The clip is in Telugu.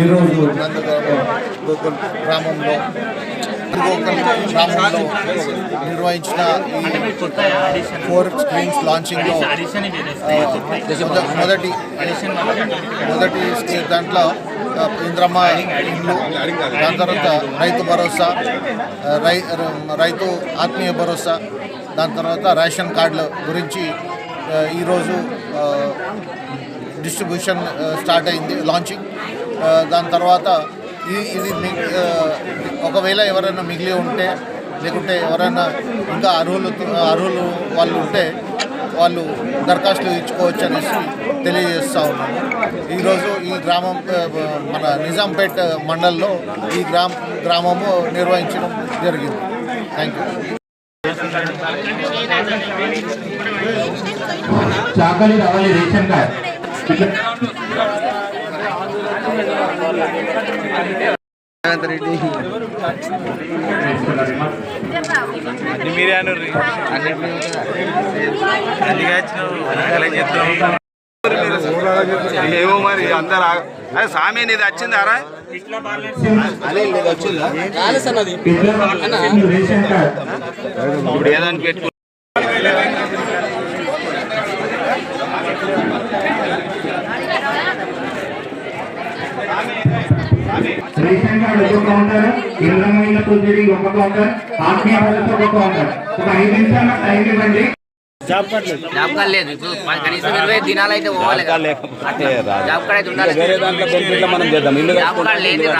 ఈరోజు గ్రామంలో గ్రామంలో నిర్వహించిన ఫోర్ స్క్రీన్స్ లాంచింగ్లో మొదటి మొదటి దాంట్లో ఇంద్రమ్మ ఇల్లు దాని తర్వాత రైతు భరోసా రై రైతు ఆత్మీయ భరోసా దాని తర్వాత రేషన్ కార్డుల గురించి ఈరోజు డిస్ట్రిబ్యూషన్ స్టార్ట్ అయింది లాంచింగ్ దాని తర్వాత ఈ ఇది ఒకవేళ ఎవరైనా మిగిలి ఉంటే లేకుంటే ఎవరైనా ఇంకా అర్హులు అర్హులు వాళ్ళు ఉంటే వాళ్ళు దరఖాస్తులు ఇచ్చుకోవచ్చు అనేసి తెలియజేస్తూ ఉన్నాను. ఈరోజు ఈ గ్రామం మన నిజాంపేట్ మండల్లో ఈ గ్రామ గ్రామము నిర్వహించడం జరిగింది. థ్యాంక్ యూ చాకలి రావాలి రేషన్ కార్డ్. మీరే చెప్తాం ఏమో మరి అందరు అరే సామి నీది వచ్చిందారా? Ration card. ఇప్పుడు ఏదని పెట్టుకో రేషన్ కార్డు ఒక కౌంటర్ ఇరవై మైళ్ళ తొమ్మిది ఒక కౌంటర్ ఆత్మీయ భద్రత ఒక కౌంటర్ ఒక ఐదు నిమిషాల టైం ఇవ్వండి జాబ్ కార్డ్ లేదు ఇప్పుడు ప- కనీసం ఇరవై దినాలు అయితే పోవాలి. జాబ్ కార్డ్ అయితే ఉండాలి. వేరే దాంట్లో బెనిఫిట్లో మనం చేద్దాం. ఇల్లు జాబ్ కార్డ్ లేదు